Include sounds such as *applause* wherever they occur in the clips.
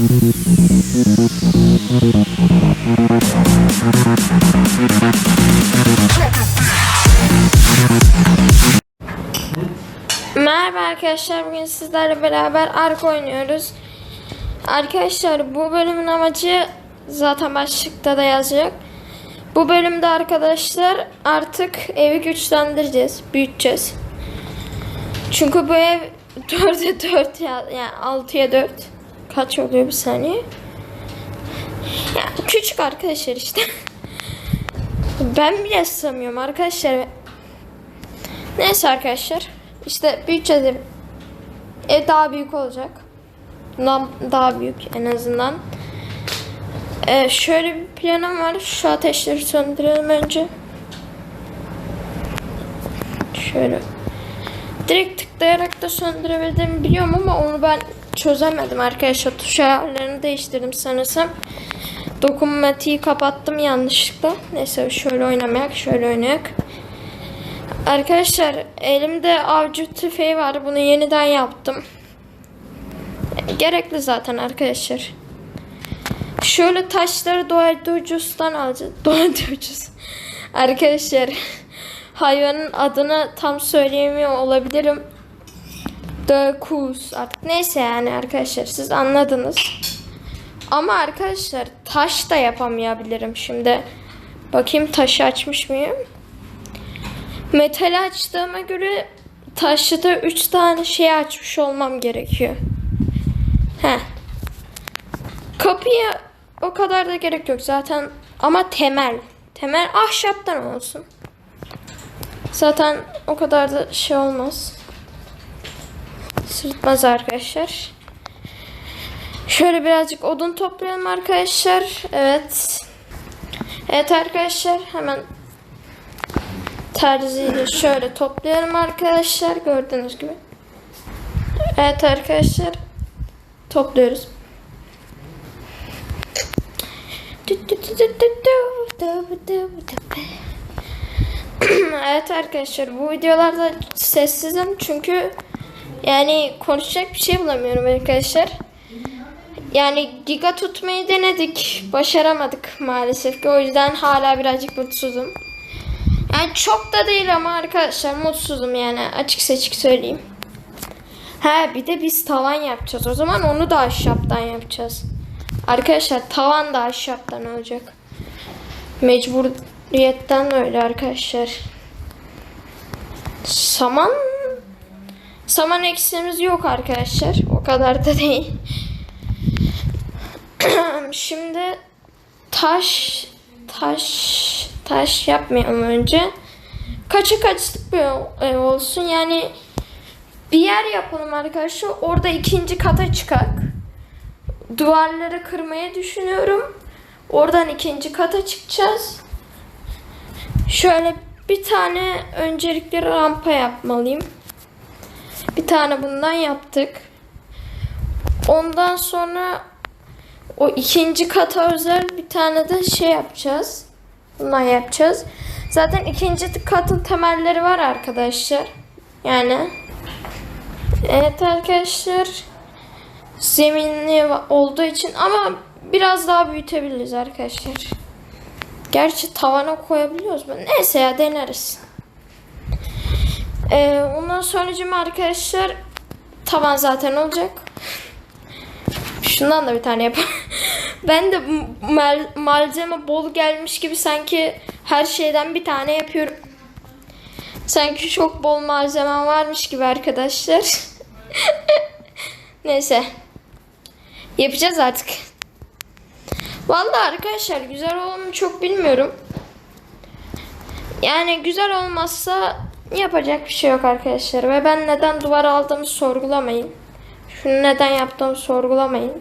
Merhaba arkadaşlar bugün sizlerle beraber Ark oynuyoruz. Arkadaşlar bu bölümün amacı zaten başlıkta da yazacak. Bu bölümde arkadaşlar artık evi güçlendireceğiz, büyüteceğiz. Çünkü bu ev *laughs* 4'e 4 ya, yani 6'ya 4. Kaç oluyor bir saniye? Ya küçük arkadaşlar işte. *laughs* Ben bile sığamıyorum arkadaşlar. Neyse arkadaşlar. İşte büyüteceğiz ev. Daha büyük olacak. Daha büyük en azından. Ee, şöyle bir planım var. Şu ateşleri söndürelim önce. Şöyle. Direkt tıklayarak da söndürebildiğimi biliyorum ama onu ben çözemedim arkadaşlar. Tuş ayarlarını değiştirdim sanırsam. Dokunmatiği kapattım yanlışlıkla. Neyse şöyle oynamayak, şöyle oynayak. Arkadaşlar elimde avcı tüfeği var. Bunu yeniden yaptım. Gerekli zaten arkadaşlar. Şöyle taşları Doğa Ducus'tan alacağız. *laughs* Doğa Ducus. Arkadaşlar hayvanın adını tam söyleyemiyor olabilirim. Dökus artık neyse yani arkadaşlar siz anladınız. Ama arkadaşlar taş da yapamayabilirim şimdi. Bakayım taşı açmış mıyım? Metal açtığıma göre taşlı da 3 tane şey açmış olmam gerekiyor. He. Kapıya o kadar da gerek yok zaten ama temel. Temel ahşaptan olsun. Zaten o kadar da şey olmaz. Sırıtmaz arkadaşlar. Şöyle birazcık odun toplayalım arkadaşlar. Evet. Evet arkadaşlar hemen terziyle şöyle toplayalım arkadaşlar gördüğünüz gibi. Evet arkadaşlar topluyoruz. evet arkadaşlar bu videolarda sessizim çünkü yani konuşacak bir şey bulamıyorum arkadaşlar. Yani giga tutmayı denedik. Başaramadık maalesef ki. O yüzden hala birazcık mutsuzum. Yani çok da değil ama arkadaşlar mutsuzum yani açık seçik söyleyeyim. He bir de biz tavan yapacağız. O zaman onu da ahşaptan yapacağız. Arkadaşlar tavan da ahşaptan olacak. Mecburiyetten öyle arkadaşlar. Saman saman eksiğimiz yok arkadaşlar. O kadar da değil. *clears throat* Şimdi taş taş taş yapmayalım önce. Kaça kaçlık bir ev olsun yani bir yer yapalım arkadaşlar. Orada ikinci kata çıkak. Duvarları kırmayı düşünüyorum. Oradan ikinci kata çıkacağız. Şöyle bir tane öncelikle rampa yapmalıyım. Bir tane bundan yaptık. Ondan sonra o ikinci kata özel bir tane de şey yapacağız. Bundan yapacağız. Zaten ikinci katın temelleri var arkadaşlar. Yani evet arkadaşlar zeminli olduğu için ama biraz daha büyütebiliriz arkadaşlar. Gerçi tavana koyabiliyoruz? Neyse ya deneriz. Ee, ondan sonra arkadaşlar tavan zaten olacak. Şundan da bir tane yapalım. *laughs* ben de mal- malzeme bol gelmiş gibi sanki her şeyden bir tane yapıyorum. Sanki çok bol malzemem varmış gibi arkadaşlar. *laughs* Neyse. Yapacağız artık. Vallahi arkadaşlar güzel olur çok bilmiyorum. Yani güzel olmazsa yapacak bir şey yok arkadaşlar. Ve ben neden duvar aldığımı sorgulamayın. Şunu neden yaptığımı sorgulamayın.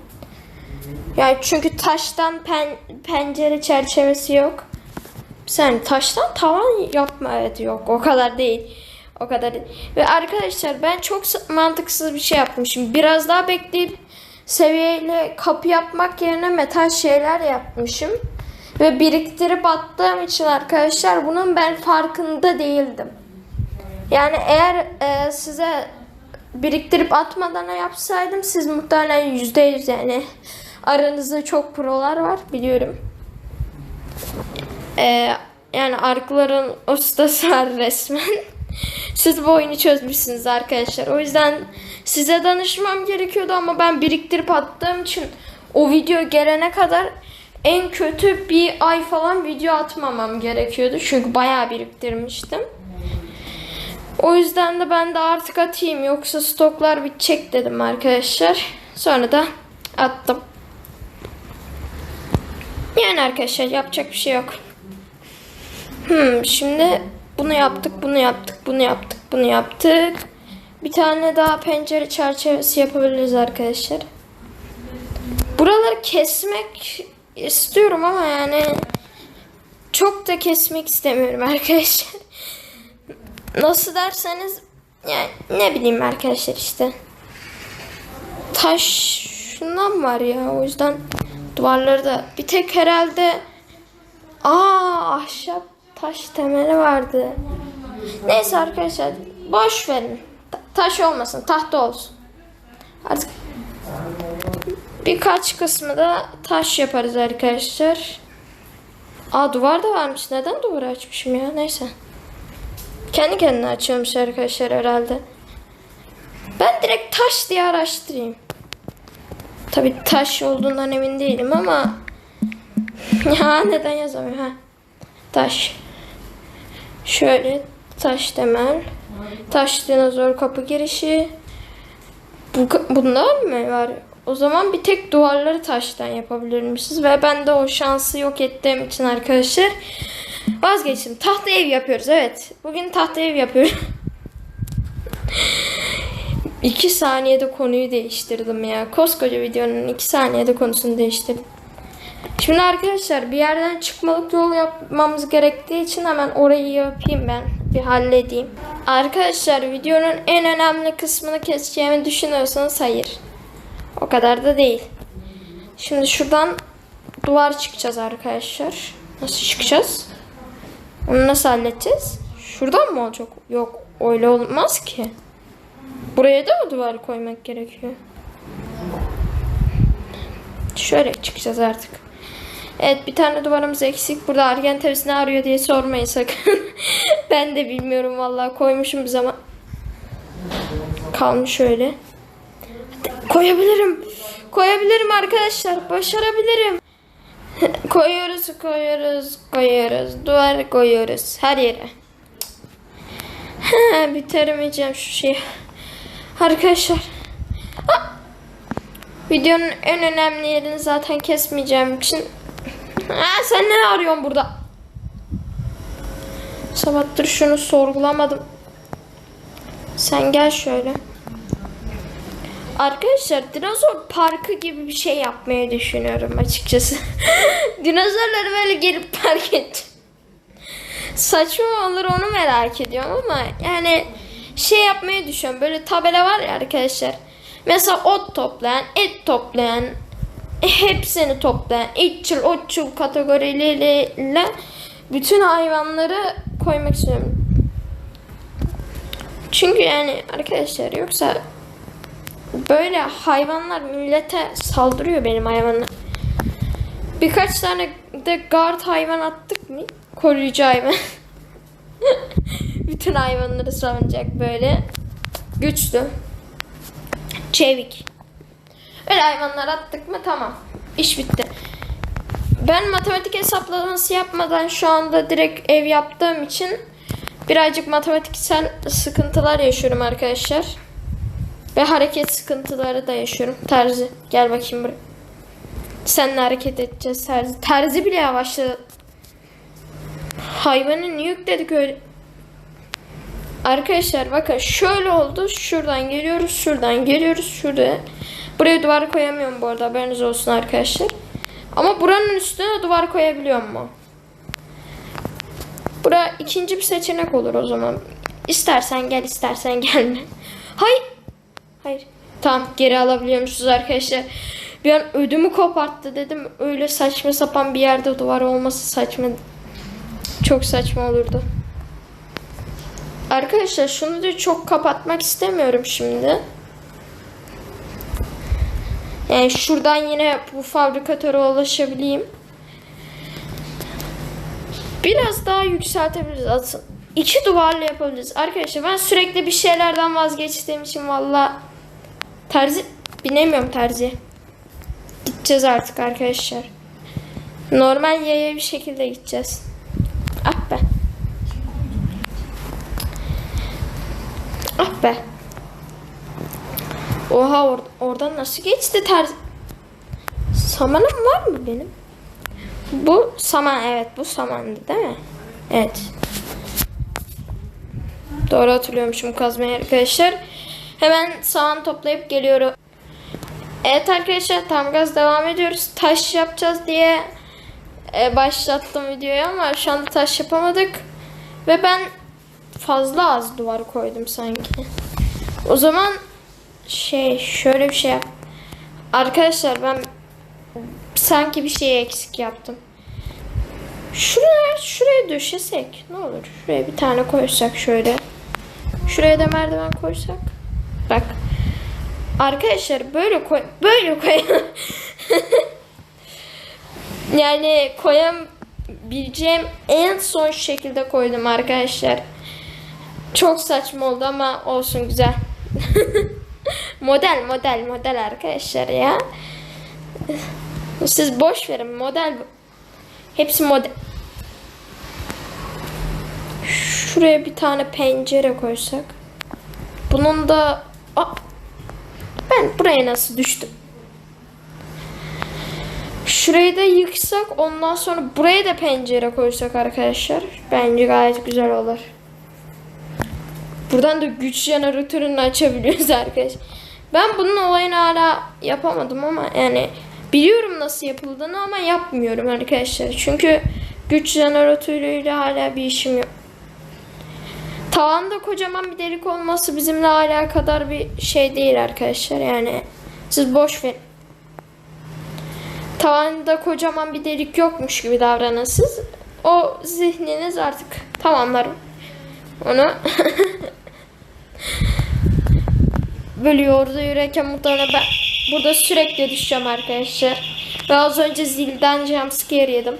Yani çünkü taştan pen, pencere çerçevesi yok. Sen taştan tavan yapma evet yok o kadar değil. O kadar değil. Ve arkadaşlar ben çok mantıksız bir şey yapmışım. Biraz daha bekleyip seviyeyle kapı yapmak yerine metal şeyler yapmışım. Ve biriktirip attığım için arkadaşlar bunun ben farkında değildim. Yani eğer e, size biriktirip atmadan yapsaydım siz muhtemelen yüzde yüz yani aranızda çok prolar var biliyorum. Ee, yani arkların ustası var *laughs* resmen. Siz bu oyunu çözmüşsünüz arkadaşlar. O yüzden size danışmam gerekiyordu ama ben biriktirip attığım için o video gelene kadar en kötü bir ay falan video atmamam gerekiyordu. Çünkü bayağı biriktirmiştim. O yüzden de ben de artık atayım yoksa stoklar bitecek dedim arkadaşlar. Sonra da attım. Yani arkadaşlar yapacak bir şey yok. Hmm, şimdi bunu yaptık, bunu yaptık, bunu yaptık, bunu yaptık. Bir tane daha pencere çerçevesi yapabiliriz arkadaşlar. Buraları kesmek istiyorum ama yani çok da kesmek istemiyorum *laughs* arkadaşlar. Nasıl derseniz yani ne bileyim arkadaşlar işte. Taş şundan var ya o yüzden duvarları da bir tek herhalde aa ahşap taş temeli vardı. Neyse arkadaşlar boş verin. Ta- taş olmasın tahta olsun. Artık birkaç kısmı da taş yaparız arkadaşlar. Aa duvar da varmış. Neden duvarı açmışım ya? Neyse. Kendi kendine açıyormuş arkadaşlar herhalde. Ben direkt taş diye araştırayım. Tabi taş olduğundan emin değilim ama *laughs* ya neden yazamıyor ha? Taş. Şöyle taş temel. Taş dinozor kapı girişi. Bu, bunlar mı var? O zaman bir tek duvarları taştan yapabilirmişiz ve ben de o şansı yok ettiğim için arkadaşlar vazgeçtim. Tahta ev yapıyoruz evet. Bugün tahta ev yapıyoruz. İki saniyede konuyu değiştirdim ya. Koskoca videonun iki saniyede konusunu değiştirdim. Şimdi arkadaşlar bir yerden çıkmalık yol yapmamız gerektiği için hemen orayı yapayım ben. Bir halledeyim. Arkadaşlar videonun en önemli kısmını keseceğimi düşünüyorsanız hayır. O kadar da değil. Şimdi şuradan duvar çıkacağız arkadaşlar. Nasıl çıkacağız? Onu nasıl halledeceğiz? Şuradan mı olacak? Yok öyle olmaz ki. Buraya da mı duvar koymak gerekiyor? Şöyle çıkacağız artık. Evet bir tane duvarımız eksik. Burada Argentavis ne arıyor diye sormayın sakın. *laughs* ben de bilmiyorum vallahi koymuşum bir zaman. Kalmış öyle. Koyabilirim. Koyabilirim arkadaşlar. Başarabilirim. Koyuyoruz, koyuyoruz, koyuyoruz. Duvar koyuyoruz. Her yere. Bitiremeyeceğim şu şeyi. Arkadaşlar. Ah! Videonun en önemli yerini zaten kesmeyeceğim için. Ha, sen ne arıyorsun burada? Sabahtır şunu sorgulamadım. Sen gel şöyle. Arkadaşlar dinozor parkı gibi bir şey yapmayı düşünüyorum açıkçası. *laughs* Dinozorları böyle gelip park edeceğim. Saçma olur onu merak ediyorum ama yani şey yapmayı düşünüyorum. Böyle tabela var ya arkadaşlar. Mesela ot toplayan, et toplayan, hepsini toplayan, etçil, otçul kategorileriyle bütün hayvanları koymak istiyorum. Çünkü yani arkadaşlar yoksa böyle hayvanlar millete saldırıyor benim hayvanlar. Birkaç tane de guard hayvan attık mı? Koruyucu hayvan. *laughs* Bütün hayvanları savunacak böyle. Güçlü. Çevik. Öyle hayvanlar attık mı tamam. İş bitti. Ben matematik hesaplaması yapmadan şu anda direkt ev yaptığım için birazcık matematiksel sıkıntılar yaşıyorum arkadaşlar. Ve hareket sıkıntıları da yaşıyorum. Terzi gel bakayım buraya. Seninle hareket edeceğiz terzi. Terzi bile yavaşladı. Hayvanı niye yükledik öyle? Arkadaşlar bakın şöyle oldu. Şuradan geliyoruz. Şuradan geliyoruz. Şuraya. Buraya duvar koyamıyorum bu arada. Haberiniz olsun arkadaşlar. Ama buranın üstüne duvar koyabiliyorum mu? Bura ikinci bir seçenek olur o zaman. İstersen gel istersen gelme. Hayır. Hayır. Tamam geri alabiliyormuşuz arkadaşlar. Bir an ödümü koparttı dedim. Öyle saçma sapan bir yerde duvar olması saçma. Çok saçma olurdu. Arkadaşlar şunu da çok kapatmak istemiyorum şimdi. Yani şuradan yine bu fabrikatöre ulaşabileyim. Biraz daha yükseltebiliriz aslında. İki duvarlı yapabiliriz. Arkadaşlar ben sürekli bir şeylerden vazgeçtiğim için valla terzi binemiyorum terzi. Gideceğiz artık arkadaşlar. Normal yaya bir şekilde gideceğiz. Ah be. Ah be. Oha or oradan nasıl geçti terzi? Samanım var mı benim? Bu saman evet bu samandı değil mi? Evet. Doğru hatırlıyormuşum kazmayı arkadaşlar. Hemen saman toplayıp geliyorum. Evet arkadaşlar tam gaz devam ediyoruz. Taş yapacağız diye e, başlattım videoyu ama şu anda taş yapamadık. Ve ben fazla az duvar koydum sanki. O zaman şey şöyle bir şey yap. Arkadaşlar ben sanki bir şey eksik yaptım. Şuraya şuraya döşesek ne olur? Şuraya bir tane koysak şöyle. Şuraya da merdiven koysak. Bak. Arkadaşlar böyle koy böyle koy. *laughs* yani koyabileceğim en son şekilde koydum arkadaşlar. Çok saçma oldu ama olsun güzel. *laughs* model model model arkadaşlar ya. Siz boş verin model. Hepsi model. Şuraya bir tane pencere koysak. Bunun da Aa! ben buraya nasıl düştüm? Şurayı da yıksak ondan sonra buraya da pencere koysak arkadaşlar. Bence gayet güzel olur. Buradan da güç jeneratörünü açabiliyoruz *laughs* arkadaşlar. Ben bunun olayını hala yapamadım ama yani biliyorum nasıl yapıldığını ama yapmıyorum arkadaşlar. Çünkü güç jeneratörüyle hala bir işim yok. Tavanda kocaman bir delik olması bizimle alakadar bir şey değil arkadaşlar. Yani siz boş verin. Tavanda kocaman bir delik yokmuş gibi davranın. O zihniniz artık tamamlar onu. *laughs* Böyle yolda yürürken muhtemelen ben burada sürekli düşeceğim arkadaşlar. Ve az önce zilden jumpscare yedim.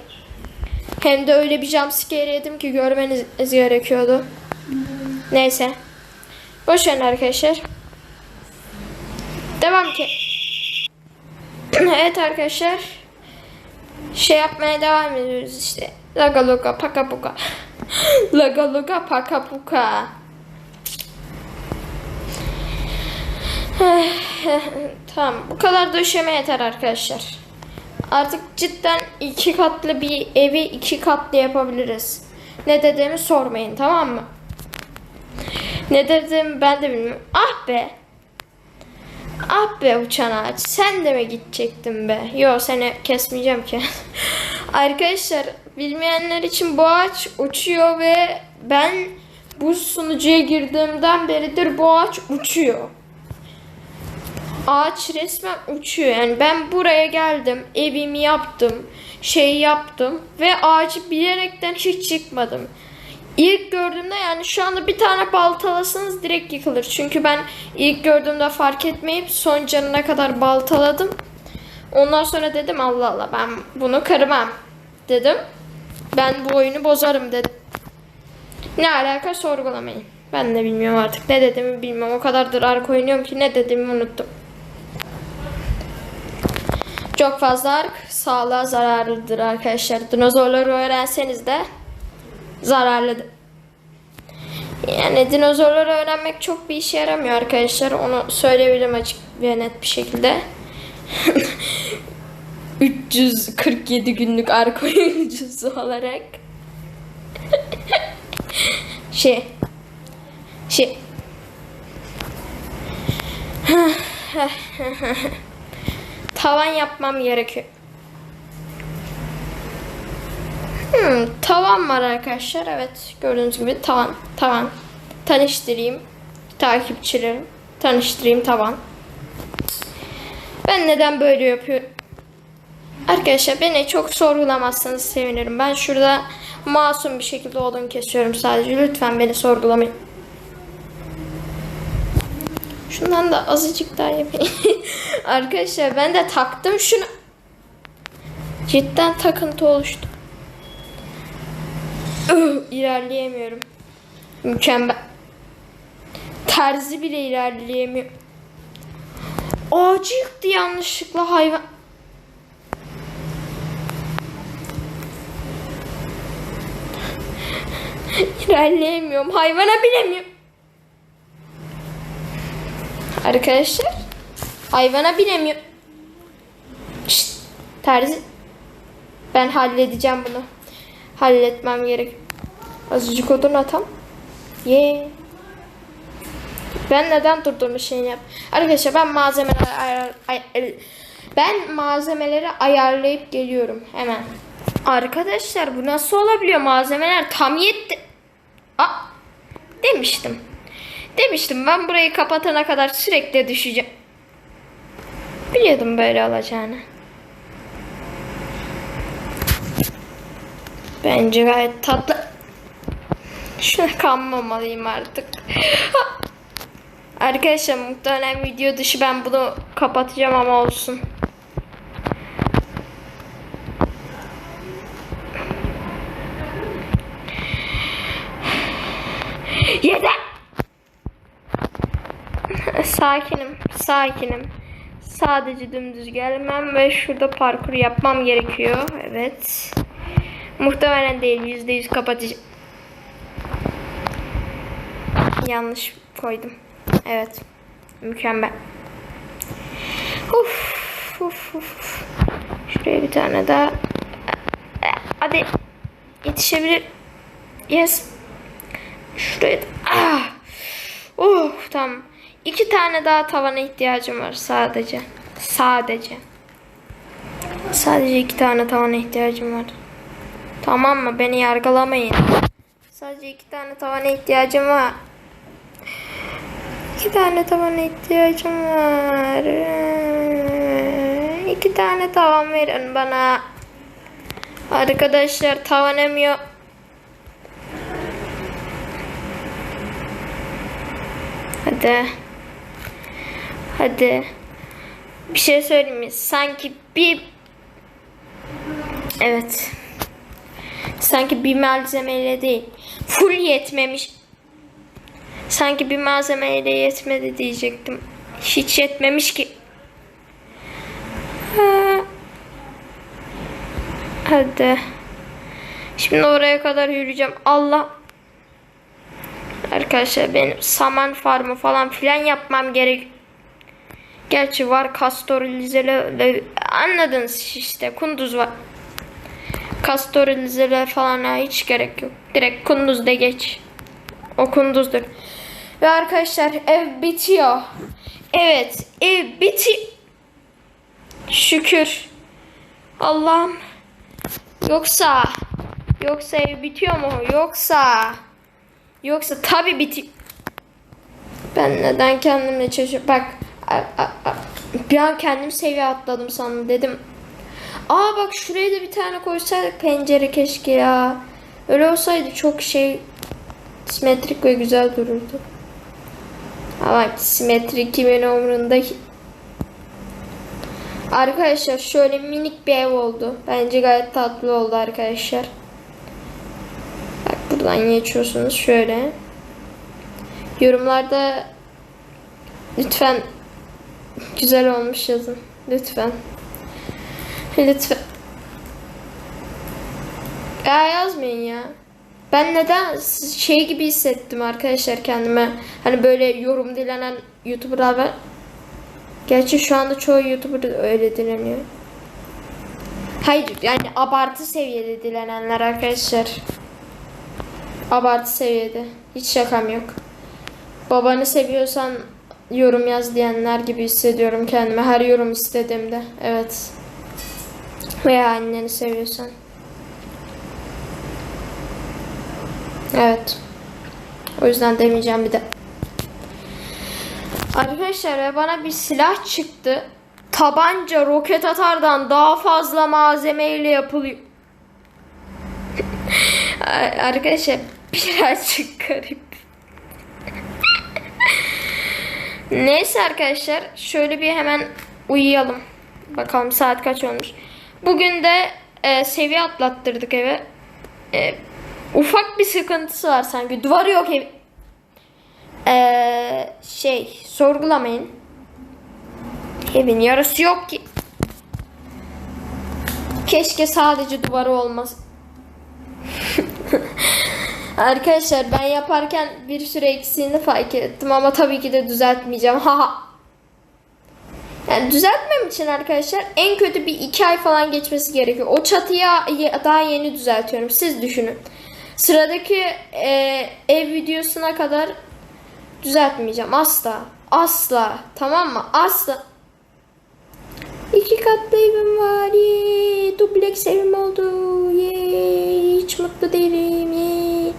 Hem de öyle bir jumpscare yedim ki görmeniz gerekiyordu. Neyse. Boş verin arkadaşlar. Devam ki. *clears throat* evet arkadaşlar. Şey yapmaya devam ediyoruz işte. Laga loga paka puka. *clears throat* Laga loga paka puka. *clears throat* tamam bu kadar döşeme yeter arkadaşlar. Artık cidden iki katlı bir evi iki katlı yapabiliriz. Ne dediğimi sormayın tamam mı? Ne dedim ben de bilmiyorum. Ah be. Ah be uçan ağaç. Sen de mi gidecektin be? Yo seni kesmeyeceğim ki. *laughs* Arkadaşlar bilmeyenler için bu ağaç uçuyor ve ben bu sunucuya girdiğimden beridir bu ağaç uçuyor. Ağaç resmen uçuyor. Yani ben buraya geldim, evimi yaptım, şey yaptım ve ağacı bilerekten hiç çıkmadım. İlk gördüğümde yani şu anda bir tane baltalasanız direkt yıkılır. Çünkü ben ilk gördüğümde fark etmeyip son canına kadar baltaladım. Ondan sonra dedim Allah Allah ben bunu kırmam dedim. Ben bu oyunu bozarım dedim. Ne alaka sorgulamayın. Ben de bilmiyorum artık ne dediğimi bilmiyorum. O kadardır ark oynuyorum ki ne dediğimi unuttum. Çok fazla ark sağlığa zararlıdır arkadaşlar. Dinozorları öğrenseniz de zararlıdır. Yani dinozorları öğrenmek çok bir işe yaramıyor arkadaşlar. Onu söyleyebilirim açık ve net bir şekilde. *laughs* 347 günlük arka oyuncusu olarak. *laughs* şey. Şey. *laughs* Tavan yapmam gerekiyor. Hmm, tavan var arkadaşlar. Evet gördüğünüz gibi tavan. Tavan. Tanıştırayım. Takipçilerim. Tanıştırayım tavan. Ben neden böyle yapıyorum? Arkadaşlar beni çok sorgulamazsanız sevinirim. Ben şurada masum bir şekilde odun kesiyorum sadece. Lütfen beni sorgulamayın. Şundan da azıcık daha yapayım. *laughs* Arkadaşlar ben de taktım şunu. Cidden takıntı oluştu. *laughs* İlerleyemiyorum. Mükemmel. Terzi bile ilerleyemiyor. Ağacı yıktı yanlışlıkla hayvan. *laughs* İlerleyemiyorum. Hayvana binemiyorum. Arkadaşlar. Hayvana binemiyorum. Şşt, terzi. Ben halledeceğim bunu. Halletmem gerek. Azıcık odun atam. Ye. Ben neden durduğumu şeyini yap. Arkadaşlar ben malzemeleri ayar, ben malzemeleri ayarlayıp geliyorum hemen. Arkadaşlar bu nasıl olabiliyor? Malzemeler tam yetti. Aa, demiştim. Demiştim ben burayı kapatana kadar sürekli düşeceğim. Biliyordum böyle olacağını. Bence gayet tatlı. Şuna kanmamalıyım artık. Arkadaşlar muhtemelen video dışı ben bunu kapatacağım ama olsun. Yeter. Sakinim, sakinim. Sadece dümdüz gelmem ve şurada parkur yapmam gerekiyor. Evet. Muhtemelen değil. Yüzde yüz kapatacağım. Yanlış koydum. Evet. Mükemmel. Uf, uf, uf. Şuraya bir tane daha. Hadi. Yetişebilir. Yes. Şuraya da. Ah. Oh tamam. İki tane daha tavana ihtiyacım var sadece. Sadece. Sadece iki tane tavana ihtiyacım var. Tamam mı? Beni yargılamayın. Sadece iki tane tavana ihtiyacım var. İki tane tavana ihtiyacım var. İki tane tavan verin bana. Arkadaşlar tavanım yok. Hadi. Hadi. Bir şey söyleyeyim mi? Sanki bir... Evet. Sanki bir malzemeyle değil. Full yetmemiş. Sanki bir malzemeyle yetmedi diyecektim. Hiç yetmemiş ki. Ha. Hadi. Şimdi oraya kadar yürüyeceğim. Allah. Arkadaşlar benim saman farmı falan filan yapmam gerek. Gerçi var kastorilizeler anladınız işte kunduz var. Kastorilizeler falan hiç gerek yok. Direkt kunduz de geç. O kunduzdur. Ve arkadaşlar ev bitiyor. Evet ev biti. Şükür. Allah'ım. Yoksa yoksa ev bitiyor mu? Yoksa yoksa tabi biti. Ben neden kendimle çalışıyorum? Bak a- a- a- bir an kendim seviye atladım sandım dedim. Aa bak şuraya da bir tane koysaydık pencere keşke ya. Öyle olsaydı çok şey simetrik ve güzel dururdu. Ama simetrik kimin umurunda ki? Arkadaşlar şöyle minik bir ev oldu. Bence gayet tatlı oldu arkadaşlar. Bak buradan geçiyorsunuz şöyle. Yorumlarda lütfen güzel olmuş yazın. Lütfen. Lütfen. Ya yazmayın ya. Ben neden şey gibi hissettim arkadaşlar kendime. Hani böyle yorum dilenen YouTuber'lar var. Gerçi şu anda çoğu YouTuber öyle dileniyor. Hayır yani abartı seviyede dilenenler arkadaşlar. Abartı seviyede. Hiç şakam yok. Babanı seviyorsan yorum yaz diyenler gibi hissediyorum kendime. Her yorum istediğimde. Evet. Veya anneni seviyorsan. Evet. O yüzden demeyeceğim bir de. Arkadaşlar bana bir silah çıktı. Tabanca roket atardan daha fazla malzemeyle yapılıyor. *laughs* Arkadaşlar birazcık garip. *laughs* Neyse arkadaşlar şöyle bir hemen uyuyalım. Bakalım saat kaç olmuş. Bugün de e, seviye atlattırdık eve. E, ufak bir sıkıntısı var sanki. Duvarı yok ev. E, şey sorgulamayın. Evin yarısı yok ki. Keşke sadece duvarı olmaz. *laughs* Arkadaşlar ben yaparken bir süre eksiğini fark ettim ama tabii ki de düzeltmeyeceğim. *laughs* Haha. Yani düzeltmem için arkadaşlar en kötü bir iki ay falan geçmesi gerekiyor. O çatıya daha yeni düzeltiyorum. Siz düşünün. Sıradaki e, ev videosuna kadar düzeltmeyeceğim. Asla. Asla. Tamam mı? Asla. İki katlı evim var. Yee. Dubleks evim oldu. Yee. Hiç mutlu değilim. Yee.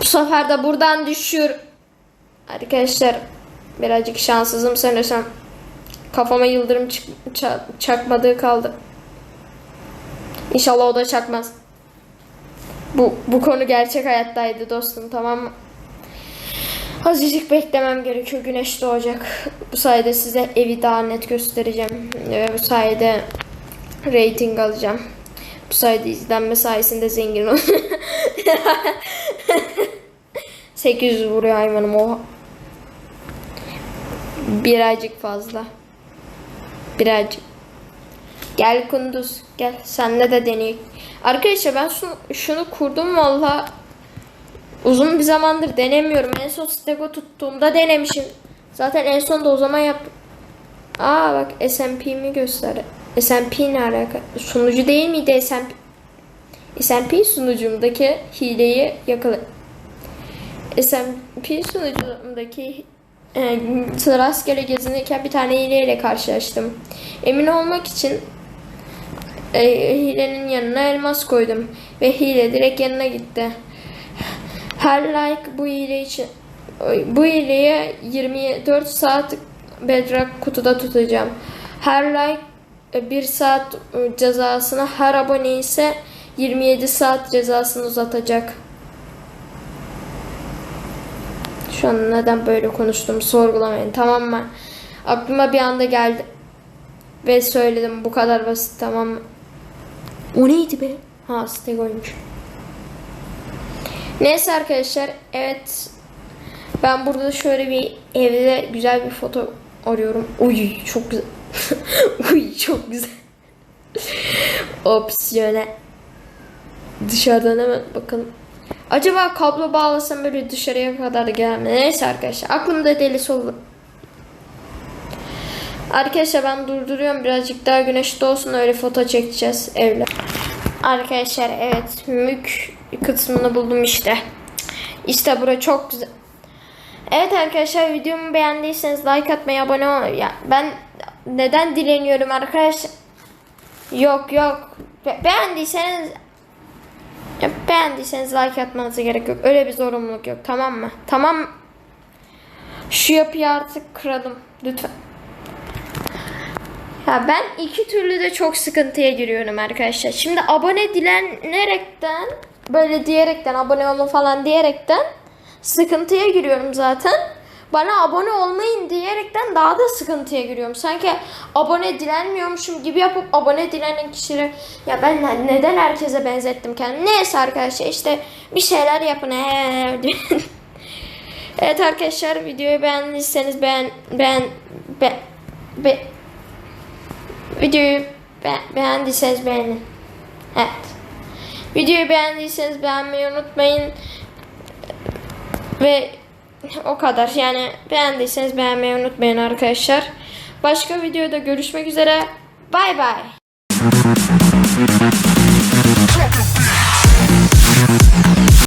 Bu sefer de buradan düşüyor. Arkadaşlar birazcık şanssızım sanırsam. Kafama yıldırım çakmadığı kaldı. İnşallah o da çakmaz. Bu, bu konu gerçek hayattaydı dostum tamam mı? Azıcık beklemem gerekiyor. Güneş doğacak. Bu sayede size evi daha net göstereceğim. Ve bu sayede rating alacağım. Bu sayede izlenme sayesinde zengin olacağım. *laughs* 800 vuruyor hayvanım oha. Birazcık fazla. Birazcık. Gel Kunduz gel senle de deneyek. Arkadaşlar ben şunu, kurdum valla uzun bir zamandır denemiyorum. En son stego tuttuğumda denemişim. Zaten en son da o zaman yaptım. Aa bak SMP'mi göster. SMP ne alaka? Sunucu değil miydi SMP? SMP sunucumdaki hileyi yakala. SMP sunucumdaki e, rastgele gezinirken bir tane hileyle karşılaştım. Emin olmak için e, hilenin yanına elmas koydum ve hile direkt yanına gitti. Her like bu hile için bu hileye 24 saat Bedrock kutuda tutacağım. Her like 1 saat e, cezasını her abone ise 27 saat cezasını uzatacak. Şu an neden böyle konuştum sorgulamayın tamam mı? Aklıma bir anda geldi. Ve söyledim bu kadar basit tamam mı? O neydi be? Ha stegoymuş. Neyse arkadaşlar evet ben burada şöyle bir evde güzel bir foto arıyorum. Uy çok güzel. *laughs* Uy çok güzel. Opsiyone. Dışarıdan hemen bakalım. Acaba kablo bağlasam böyle dışarıya kadar gelme. Neyse arkadaşlar aklımda delisi olur. Arkadaşlar ben durduruyorum birazcık daha güneş doğsun öyle foto çekeceğiz evle. Arkadaşlar evet mük kısmını buldum işte. İşte bura çok güzel. Evet arkadaşlar videomu beğendiyseniz like atmayı abone ol. Ya ben neden dileniyorum arkadaşlar? Yok yok. Be- beğendiyseniz ya beğendiyseniz like atmanıza gerek yok. Öyle bir zorunluluk yok tamam mı? Tamam. Şu yapıyı artık kıralım lütfen. Ya ben iki türlü de çok sıkıntıya giriyorum arkadaşlar. Şimdi abone dilenerekten böyle diyerekten abone olma falan diyerekten sıkıntıya giriyorum zaten. Bana abone olmayın diyerekten daha da sıkıntıya giriyorum. Sanki abone dilenmiyormuşum gibi yapıp abone dilenen kişiler ya ben ne- neden herkese benzettim kendimi. Neyse arkadaşlar işte bir şeyler yapın. *laughs* Evet arkadaşlar videoyu beğendiyseniz beğen beğen be, be, Videoyu be- beğendiyseniz beğenin. Evet. Videoyu beğendiyseniz beğenmeyi unutmayın. Ve o kadar. Yani beğendiyseniz beğenmeyi unutmayın arkadaşlar. Başka videoda görüşmek üzere. Bay bay.